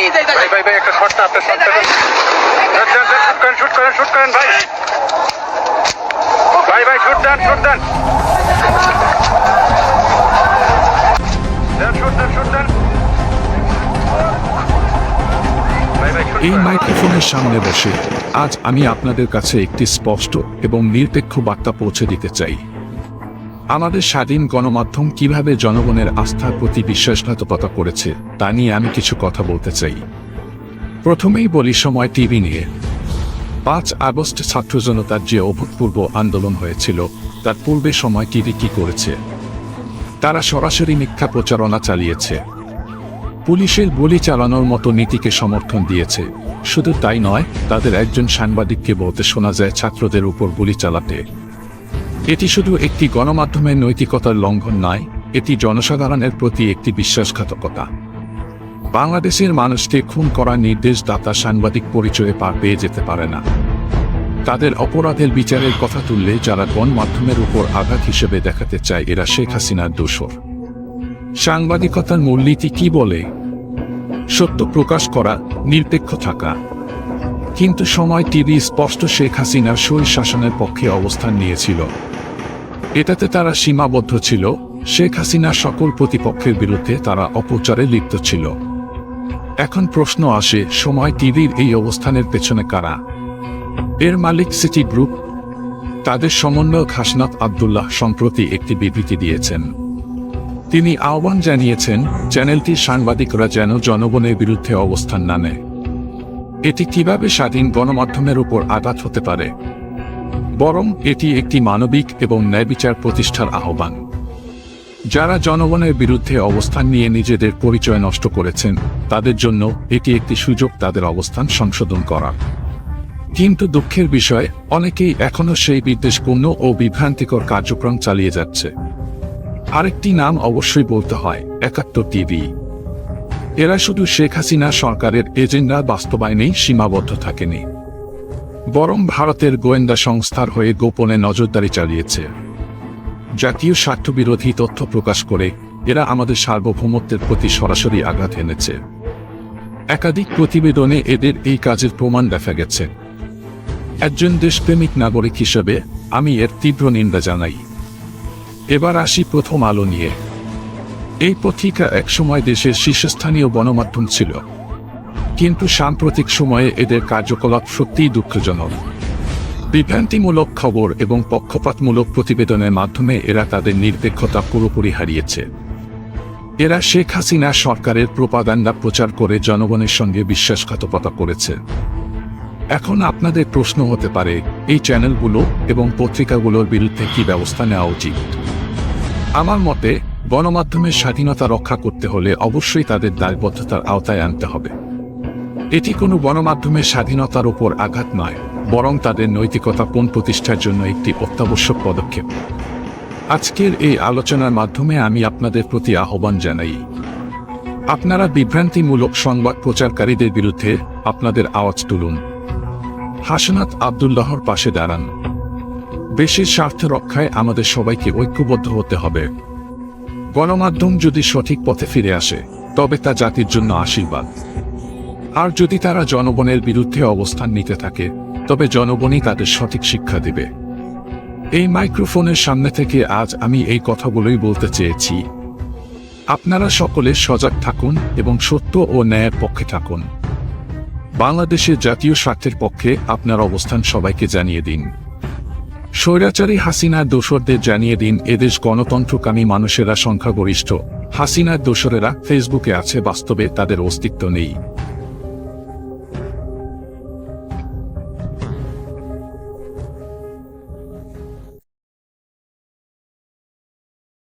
এই যে ভাই ভাই ভাই একটা শর্ট আপনি শর্ট শুট করেন শুট করেন শুট করেন ভাই। ভাই ভাই শুট দেন শুট দেন। দেন শুট দেন শুট দেন। ভাই ভাই শুট এই মাইক্রোফোনের সামনে বসে আজ আমি আপনাদের কাছে একটি স্পষ্ট এবং নিরপেক্ষ বার্তা পৌঁছে দিতে চাই। আমাদের স্বাধীন গণমাধ্যম কীভাবে জনগণের আস্থার প্রতি বিশ্বাসঘাতকতা করেছে, তা নিয়ে আমি কিছু কথা বলতে চাই। প্রথমেই বলি সময় টিভি নিয়ে। পাঁচ আগস্ট ছাত্র জনতার যে অভূতপূর্ব আন্দোলন হয়েছিল, তার পূর্বে সময় টিভি কি করেছে? তারা সরাসরি মিথ্যা প্রচারণা চালিয়েছে। পুলিশের গুলি চালানোর মতো নীতিকে সমর্থন দিয়েছে। শুধু তাই নয়, তাদের একজন সাংবাদিককে বলতে শোনা যায়, ছাত্রদের উপর গুলি চালাতে। এটি শুধু একটি গণমাধ্যমের নৈতিকতার লঙ্ঘন নয়, এটি জনসাধারণের প্রতি একটি বিশ্বাসঘাতকতা। বাংলাদেশের মানুষকে খুন করা নির্দেশদাতা সাংবাদিক পরিচয়ে পার পেয়ে যেতে পারে না। তাদের অপরাধের বিচারের কথা তুললে যারা গণমাধ্যমের উপর আঘাত হিসেবে দেখাতে চায়, এরা শেখ হাসিনার দোষর। সাংবাদিকতার মূলনীতি কি বলে? সত্য প্রকাশ করা, নিরপেক্ষ থাকা। কিন্তু সময় টিভি স্পষ্ট শেখ হাসিনার স্বৈর শাসনের পক্ষে অবস্থান নিয়েছিল। এটাতে তারা সীমাবদ্ধ ছিল। শেখ হাসিনার সকল প্রতিপক্ষের বিরুদ্ধে তারা অপচারে লিপ্ত ছিল। এখন প্রশ্ন আসে, সময় টিভির এই অবস্থানের পেছনে কারা? এর মালিক সিটি গ্রুপ। তাদের সমন্বয়ক হাসনাত আবদুল্লাহ সম্প্রতি একটি বিবৃতি দিয়েছেন। তিনি আহ্বান জানিয়েছেন চ্যানেলটির সাংবাদিকরা যেন জনগণের বিরুদ্ধে অবস্থান না নেয়। এটি কীভাবে স্বাধীন গণমাধ্যমের উপর আঘাত হতে পারে? বরং এটি একটি মানবিক এবং ন্যায়বিচার প্রতিষ্ঠার আহ্বান। যারা জনগণের বিরুদ্ধে অবস্থান নিয়ে নিজেদের পরিচয় নষ্ট করেছেন, তাদের জন্য এটি একটি সুযোগ তাদের অবস্থান সংশোধন করা। কিন্তু দুঃখের বিষয়, অনেকেই এখনও সেই বিদ্বেষপূর্ণ ও বিভ্রান্তিকর কার্যক্রম চালিয়ে যাচ্ছে। আরেকটি নাম অবশ্যই বলতে হয়, একাত্তর টিভি। এরা শুধু শেখ হাসিনা সরকারের এজেন্ডা বাস্তবায়নেই সীমাবদ্ধ থাকেনি। বরং ভারতের গোয়েন্দা সংস্থার হয়ে গোপনে নজরদারি চালিয়েছে। জাতীয় স্বার্থবিরোধী তথ্য প্রকাশ করে এরা আমাদের সার্বভৌমত্বের প্রতি সরাসরি আঘাত এনেছে। একাধিক প্রতিবেদনে এদের এই কাজের প্রমাণ দেখা গেছে। একজন দেশপ্রেমিক নাগরিক হিসেবে আমি এর তীব্র নিন্দা জানাই। এবার আসি প্রথম আলো নিয়ে। এই পত্রিকা একসময় দেশের শীর্ষস্থানীয় গণমাধ্যম ছিল। কিন্তু সাম্প্রতিক সময়ে এদের কার্যকলাপ সত্যিই দুঃখজনক। বিভ্রান্তিমূলক খবর এবং পক্ষপাতমূলক প্রতিবেদনের মাধ্যমে এরা তাদের নিরপেক্ষতা পুরোপুরি হারিয়েছে। এরা শেখ হাসিনা সরকারের প্রোপাগান্ডা প্রচার করে জনগণের সঙ্গে বিশ্বাসঘাতকতা করেছে। এখন আপনাদের প্রশ্ন হতে পারে, এই চ্যানেলগুলো এবং পত্রিকাগুলোর বিরুদ্ধে কি ব্যবস্থা নেওয়া উচিত? আমার মতে, গণমাধ্যমের স্বাধীনতা রক্ষা করতে হলে অবশ্যই তাদের দায়বদ্ধতার আওতায় আনতে হবে। এটি কোনো গণমাধ্যমের স্বাধীনতার উপর আঘাত নয়, বরং তাদের নৈতিকতা কোন প্রতিষ্ঠার জন্য একটি অত্যাবশ্যক পদক্ষেপ। আজকের এই আলোচনার মাধ্যমে আমি আপনাদের প্রতি আহ্বান জানাই। আপনারা বিভ্রান্তিমূলক সংবাদ প্রচারকারীদের বিরুদ্ধে আপনাদের আওয়াজ তুলুন। হাসনাত আবদুল্লাহর পাশে দাঁড়ান। দেশের স্বার্থ রক্ষায় আমাদের সবাইকে ঐক্যবদ্ধ হতে হবে। গণমাধ্যম যদি সঠিক পথে ফিরে আসে, তবে তা জাতির জন্য আশীর্বাদ। আর যদি তারা জনগণের বিরুদ্ধে অবস্থান নিতে থাকে, তবে জনগণই তাদের সঠিক শিক্ষা দেবে। এই মাইক্রোফোনের সামনে থেকে আজ আমি এই কথাগুলোই বলতে চেয়েছি। আপনারা সকলে সজাগ থাকুন এবং সত্য ও ন্যায়ের পক্ষে থাকুন। বাংলাদেশের জাতীয় স্বার্থের পক্ষে আপনার অবস্থান সবাইকে জানিয়ে দিন। স্বৈরাচারী হাসিনার দোসরদের জানিয়ে দিন, এদেশ গণতন্ত্রকামী মানুষেরা সংখ্যাগরিষ্ঠ। হাসিনার দোসরেরা ফেসবুকে আছে, বাস্তবে তাদের অস্তিত্ব নেই।